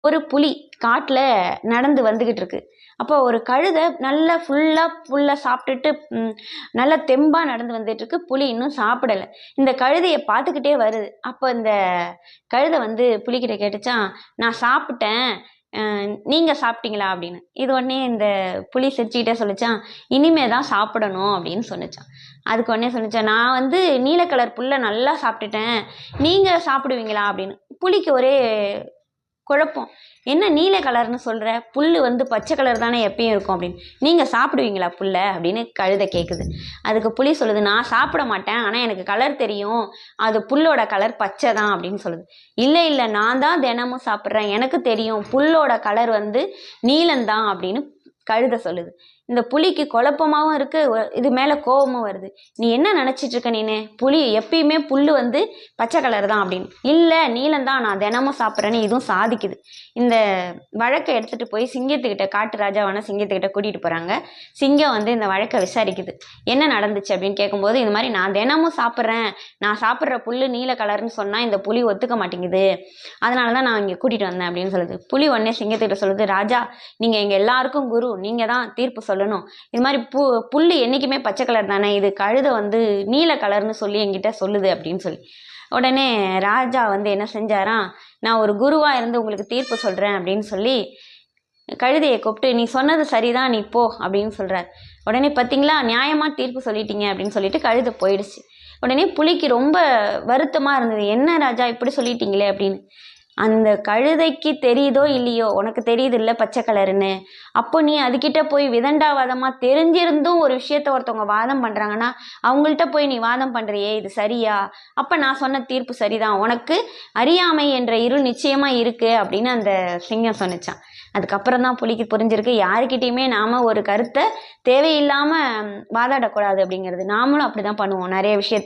ஒரு புலி காட்டில் நடந்து வந்துக்கிட்டு இருக்கு. அப்போ ஒரு கழுதை நல்லா ஃபுல்லாக புல்லை சாப்பிட்டுட்டு நல்லா தெம்பாக நடந்து வந்துட்டு இருக்கு. புலி இன்னும் சாப்பிடலை. இந்த கழுதையை பார்த்துக்கிட்டே வருது. அப்போ இந்த கழுதை வந்து புலிக்கிட்ட கேட்டுச்சான் நான் சாப்பிட்டேன். நீங்கள் சாப்பிட்டீங்களா? அப்படின்னு. இது உடனே இந்த புலி சிரிச்சுக்கிட்டே சொல்லிச்சான் இனிமே தான் சாப்பிடணும். அப்படின்னு சொன்னிச்சான் அதுக்கு உடனே சொன்னிச்சான் நான் வந்து நீல கலர் புல்லை நல்லா சாப்பிட்டுட்டேன். நீங்கள் சாப்பிடுவீங்களா? அப்படின்னு. புளிக்கு ஒரே குழப்பம். என்ன நீல கலர்னு சொல்கிற புல் வந்து பச்சை கலர் தானே எப்பயும் இருக்கும் அப்படின்னு. நீங்கள் சாப்பிடுவீங்களா புல்லை? அப்படின்னு கழுத கேட்குது அதுக்கு புளி சொல்லுது நான் சாப்பிட மாட்டேன் ஆனால் எனக்கு கலர் தெரியும். அது புல்லோட கலர் பச்சை தான் அப்படின்னு சொல்லுது. இல்லை இல்லை நான் தான் தினமும் சாப்பிட்றேன். எனக்கு தெரியும் புல்லோட கலர் வந்து நீலந்தான் அப்படின்னு கழுத சொல்லுது. இந்த புலிக்கு குழப்பமாகவும் இருக்கு இது மேலே கோபமும் வருது. நீ என்ன நினச்சிட்டு இருக்க நீனு? புலி எப்பயுமே புல் வந்து பச்சை கலர் தான் அப்படின்னு. இல்லை நீலந்தான் நான் தினமும் சாப்பிட்றேன்னு இதுவும் சாதிக்குது. இந்த வழக்கை எடுத்துகிட்டு போய் சிங்கத்துக்கிட்ட காட்டு ராஜாவான சிங்கத்துக்கிட்ட கூட்டிகிட்டு போகிறாங்க சிங்கம் வந்து இந்த வழக்கை விசாரிக்குது. என்ன நடந்துச்சு அப்படின்னு கேட்கும்போது இந்த மாதிரி நான் தினமும் சாப்பிட்றேன். நான் சாப்பிட்ற புல் நீல கலர்னு சொன்னால் இந்த புலி ஒத்துக்க மாட்டேங்குது. அதனால தான் நான் இங்கே கூட்டிகிட்டு வந்தேன் அப்படின்னு சொல்லுது. புலி உடனே சிங்கத்துக்கிட்ட சொல்லுது ராஜா நீங்கள் எங்கள் எல்லாருக்கும் குரு. நீங்கள் தான் தீர்ப்பு சொல்லணும். இது மாதிரி பு புல் என்றைக்குமே பச்சை கலர் தானே. இது கழுதை வந்து நீல கலர்னு சொல்லி என்கிட்ட சொல்லுது அப்படின்னு சொல்லி. உடனே ராஜா வந்து என்ன செஞ்சாராம் நான் ஒரு குருவாக இருந்து உங்களுக்கு தீர்ப்பு சொல்கிறேன் அப்படின்னு சொல்லி கழுதையை கூப்பிட்டு நீ சொன்னது சரிதான் நீ போ அப்படின்னு சொல்கிறார் உடனே பார்த்தீங்களா நியாயமாக தீர்ப்பு சொல்லிட்டீங்க அப்படின்னு சொல்லிட்டு கழுதை போயிடுச்சு. உடனே புலிக்கு ரொம்ப வருத்தமாக இருந்தது. என்ன ராஜா இப்படி சொல்லிட்டீங்களே அப்படின்னு. அந்த கழுதைக்கு தெரியுதோ இல்லையோ? உனக்கு தெரியுது இல்லை பச்சை கலருன்னு. அப்போ நீ அதுக்கிட்ட போய் விதண்டாவாதமாக தெரிஞ்சிருந்தும் ஒரு விஷயத்த ஒருத்தவங்க வாதம் பண்ணுறாங்கன்னா அவங்கள்ட்ட போய் நீ வாதம் பண்ணுறியே இது சரியா? அப்போ நான் சொன்ன தீர்ப்பு சரிதான். உனக்கு அறியாமை என்ற இருள் நிச்சயமாக இருக்குது அப்படின்னு அந்த சிங்கம் சொன்னிச்சான். அதுக்கப்புறம் தான் புலிக்கு புரிஞ்சிருக்கு. யாருக்கிட்டேயுமே நாம் ஒரு கருத்தை தேவையில்லாமல் வாதாடக்கூடாது அப்படிங்கிறது. நாமளும் அப்படி தான் பண்ணுவோம். நிறைய விஷயத்த